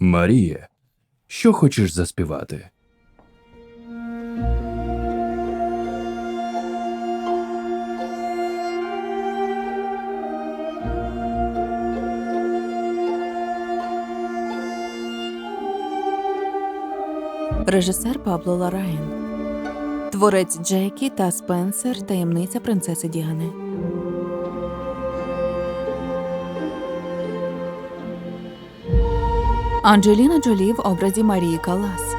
Марія, що хочеш заспівати? Режисер Пабло Лараєн. Творець Джекі та Спенсер Таємниця принцеси Діани. Анджеліна Джолі в образі Марії Калас.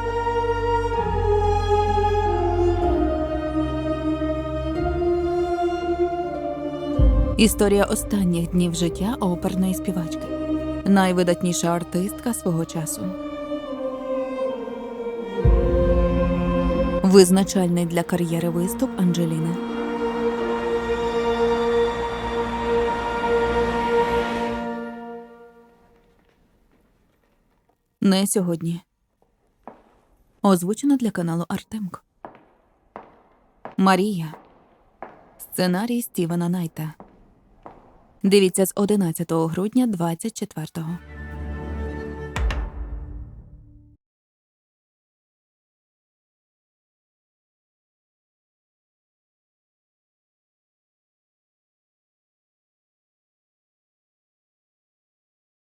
Історія останніх днів життя оперної співачки. Найвидатніша артистка свого часу. Визначальний для кар'єри виступ Анджеліни. Не сьогодні. Озвучено для каналу Артемко. Марія. Сценарій Стівена Найта. Дивіться з 11 грудня 24-го.